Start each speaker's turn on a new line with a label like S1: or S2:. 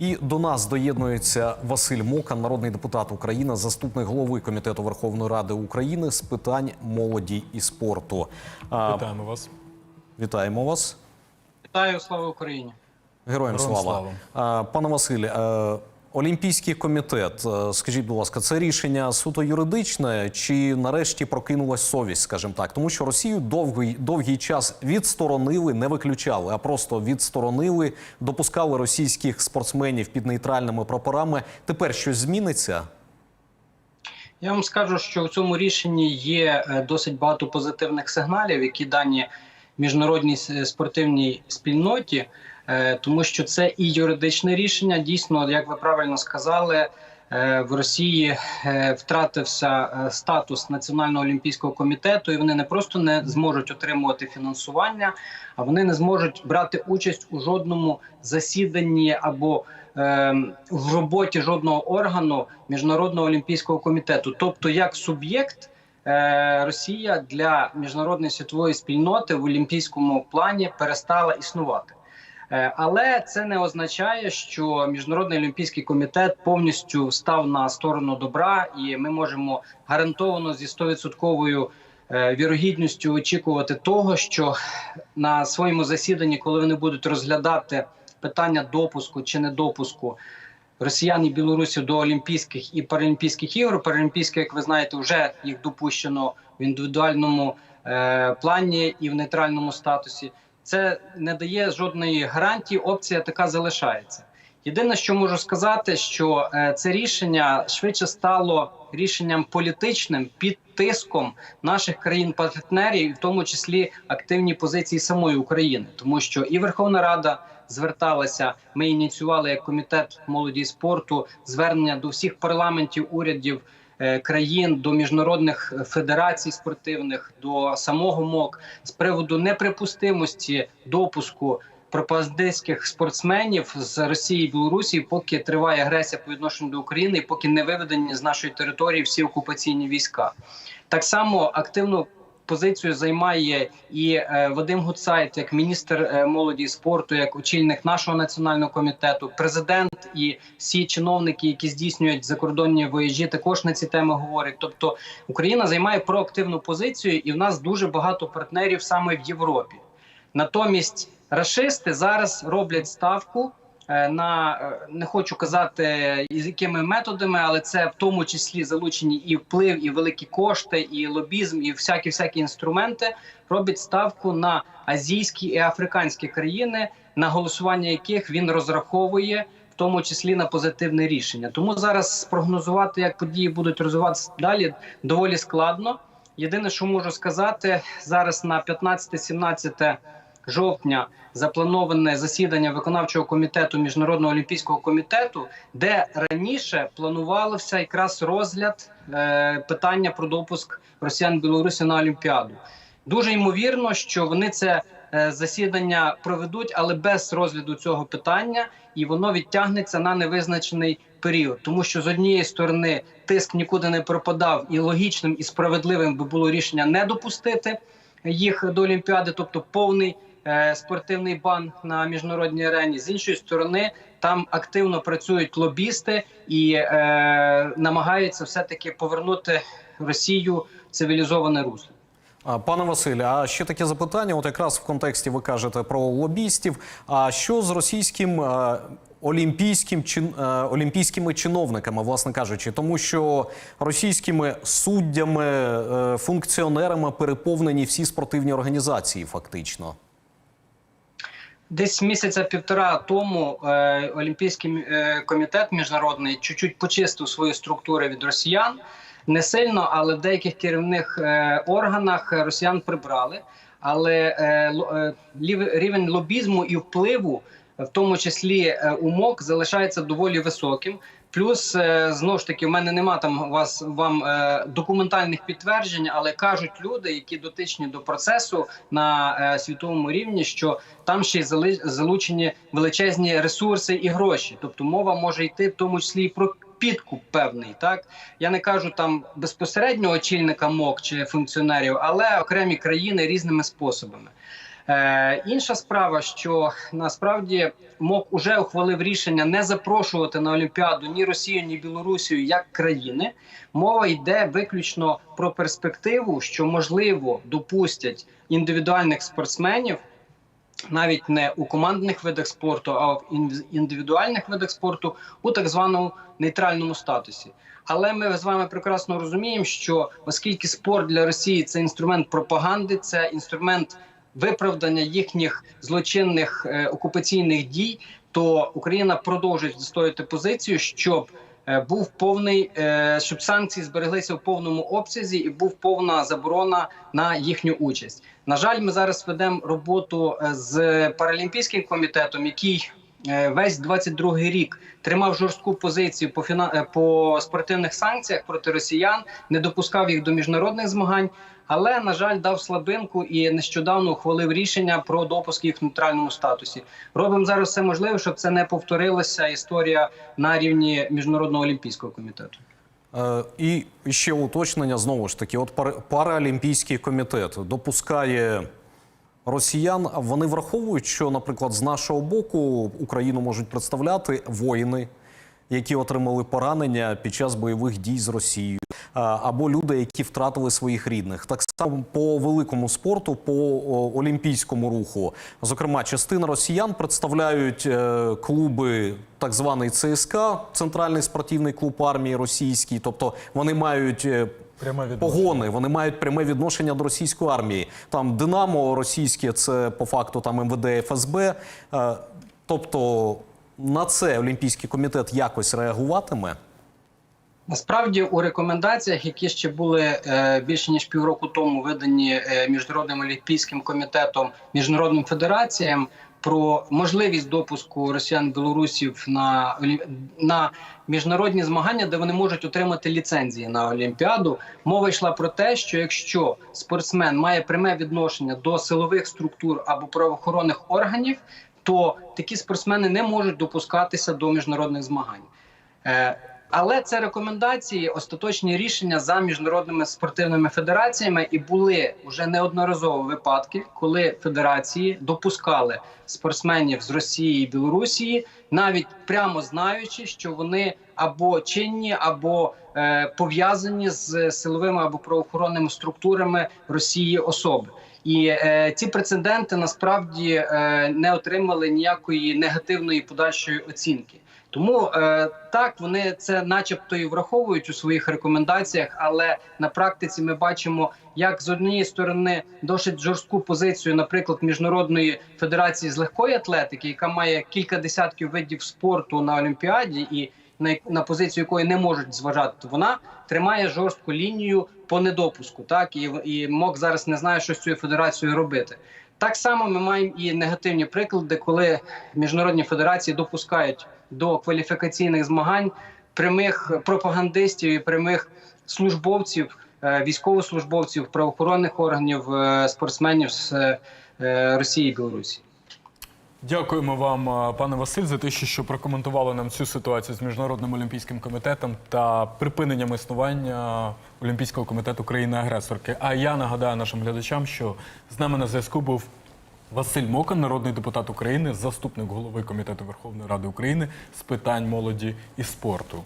S1: І до нас доєднується Василь Мокан, народний депутат України, заступник голови комітету Верховної Ради України з питань молоді і спорту.
S2: Вітаємо вас.
S1: Вітаємо вас.
S3: Вітаю, слава Україні!
S1: Героям
S2: Героям
S1: слава. слава Пане Василь, е, Олімпійський комітет, е, скажіть, будь ласка, це рішення суто юридичне чи нарешті прокинулась совість, скажімо так? Тому що Росію довгий, довгий час відсторонили, не виключали, а просто відсторонили, допускали російських спортсменів під нейтральними прапорами. Тепер щось зміниться?
S3: Я вам скажу, що в цьому рішенні є е, досить багато позитивних сигналів, які дані міжнародній спортивній спільноті, тому що це і юридичне рішення. Дійсно, як ви правильно сказали, е, в Росії е, втратився е, статус Національного олімпійського комітету, і вони не просто не зможуть отримувати фінансування, а вони не зможуть брати участь у жодному засіданні або е, в роботі жодного органу міжнародного олімпійського комітету, тобто як суб'єкт. е, Росія для міжнародної світової спільноти в олімпійському плані перестала існувати. Е, Але це не означає, що міжнародний олімпійський комітет повністю став на сторону добра, і ми можемо гарантовано зі 100% е, вірогідністю очікувати того, що на своєму засіданні, коли вони будуть розглядати питання допуску чи недопуску росіян і білорусів до Олімпійських і Паралімпійських ігор, Паралімпійські, як ви знаєте, вже їх допущено в індивідуальному е, плані і в нейтральному статусі. Це не дає жодної гарантії. Опція така залишається. Єдине, що можу сказати, що е, це рішення швидше стало рішенням політичним під тиском наших країн-партнерів, в тому числі активні позиції самої України, тому що і Верховна Рада зверталася. Ми ініціювали як комітет молоді і спорту звернення до всіх парламентів, урядів країн, до міжнародних федерацій спортивних, до самого МОК з приводу неприпустимості допуску пропагандистських спортсменів з Росії і Білорусі, поки триває агресія по відношенню до України, і поки не виведені з нашої території всі окупаційні війська. Так само активну позицію займає і е, Вадим Гуцайт, як міністр е, молоді і спорту, як очільник нашого національного комітету, президент і всі чиновники, які здійснюють закордонні виїжджі, також на ці теми говорять. Тобто Україна займає проактивну позицію, і в нас дуже багато партнерів саме в Європі. Натомість рашисти зараз роблять ставку на е, не хочу казати із якими методами, але це в тому числі залучені і вплив, і великі кошти, і лобізм, і всякі всякі інструменти роблять ставку на азійські і африканські країни, на голосування яких він розраховує. В тому числі на позитивне рішення, тому зараз спрогнозувати, як події будуть розвиватися далі, доволі складно. Єдине, що можу сказати, зараз на 15-17 жовтня заплановане засідання виконавчого комітету міжнародного олімпійського комітету, де раніше планувався якраз розгляд е, питання про допуск росіян Білорусі на Олімпіаду. Дуже ймовірно, що вони це е, засідання проведуть, але без розгляду цього питання, і воно відтягнеться на невизначений період, тому що з однієї сторони тиск нікуди не пропадав, і логічним і справедливим би було рішення не допустити їх до Олімпіади, тобто повний спортивний бан на міжнародній арені. З іншої сторони, там активно працюють лобісти і е, намагаються все таки повернути Росію цивілізоване русло.
S1: Пане Василю, а ще таке запитання. От якраз в контексті ви кажете про лобістів. А що з російським е, олімпійським чин, е, олімпійськими чиновниками, власне кажучи, тому що російськими суддями, е, функціонерами переповнені всі спортивні організації, фактично.
S3: Десь місяця півтора тому е, Олімпійський е, комітет міжнародний чуть-чуть почистив свої структури від росіян. Не сильно, але в деяких керівних е, органах росіян прибрали. Але е, е, рівень лобізму і впливу, в тому числі е, умок, залишається доволі високим. Плюс е, знову ж таки, в мене нема там вас вам е, документальних підтверджень, але кажуть люди, які дотичні до процесу на е, світовому рівні, що там ще й залучені величезні ресурси і гроші. Тобто мова може йти в тому числі і про підкуп певний. Так я не кажу там безпосередньо очільника МОК чи функціонерів, але окремі країни різними способами. Е, інша справа, що насправді МОК уже ухвалив рішення не запрошувати на Олімпіаду ні Росію, ні Білорусію як країни. Мова йде виключно про перспективу, що можливо допустять індивідуальних спортсменів. Навіть не у командних видах спорту, а в ін- індивідуальних видах спорту у так званому нейтральному статусі. Але ми з вами прекрасно розуміємо, що оскільки спорт для Росії це інструмент пропаганди, це інструмент виправдання їхніх злочинних е, окупаційних дій, то Україна продовжує відстояти позицію, щоб е, був повний, е, щоб санкції збереглися в повному обсязі і був повна заборона на їхню участь. На жаль, ми зараз ведемо роботу з паралімпійським комітетом, який весь 22-й рік тримав жорстку позицію по фіна... е, по спортивних санкціях проти росіян, не допускав їх до міжнародних змагань. Але на жаль, дав слабинку і нещодавно ухвалив рішення про допуск їх в нейтральному статусі. Робимо зараз все можливе, щоб це не повторилася історія на рівні міжнародного олімпійського комітету.
S1: Е, І ще уточнення знову ж таки: от пар- Паралімпійський комітет допускає росіян. Вони враховують, що, наприклад, з нашого боку Україну можуть представляти воїни, які отримали поранення під час бойових дій з Росією, або люди, які втратили своїх рідних. Так само по великому спорту, по олімпійському руху. Зокрема, частина росіян представляють е, клуби, так званий ЦСКА, центральний спортивний клуб армії російський. Тобто вони мають.
S2: Пряме.
S1: Погони, вони мають пряме відношення до російської армії. Там Динамо російське, це по факту там МВД ФСБ. Е, Тобто на це Олімпійський комітет якось реагуватиме.
S3: Насправді у рекомендаціях, які ще були е, більше ніж півроку тому видані е, міжнародним олімпійським комітетом, міжнародним федераціям про можливість допуску росіян білорусів на на міжнародні змагання, де вони можуть отримати ліцензії на олімпіаду. Мова йшла про те, що якщо спортсмен має пряме відношення до силових структур або правоохоронних органів, то такі спортсмени не можуть допускатися до міжнародних змагань. Але це рекомендації, остаточні рішення за міжнародними спортивними федераціями, і були вже неодноразово випадки, коли федерації допускали спортсменів з Росії і Білорусі, навіть прямо знаючи, що вони або чинні, або е, пов'язані з силовими або правоохоронними структурами Росії особи. І е, ці прецеденти насправді е, не отримали ніякої негативної подальшої оцінки. Тому е, так вони це, начебто, і враховують у своїх рекомендаціях, але на практиці ми бачимо, як з однієї сторони досить жорстку позицію, наприклад, міжнародної федерації з легкої атлетики, яка має кілька десятків видів спорту на олімпіаді, і на, на позицію якої не можуть зважати, вона тримає жорстку лінію по недопуску. Так і, і МОК зараз не знає, що з цією федерацією робити. Так само ми маємо і негативні приклади, коли міжнародні федерації допускають до кваліфікаційних змагань прямих пропагандистів і прямих службовців, е, військовослужбовців, правоохоронних органів, е, спортсменів з е, Росії і Білорусі.
S2: Дякуємо вам, пане Василь, за те, що, що прокоментували нам цю ситуацію з міжнародним олімпійським комітетом та припиненням існування Олімпійського комітету країни-агресорки. А я нагадаю нашим глядачам, що з нами на зв'язку був Василь Мокан, народний депутат України, заступник голови комітету Верховної Ради України з питань молоді і спорту.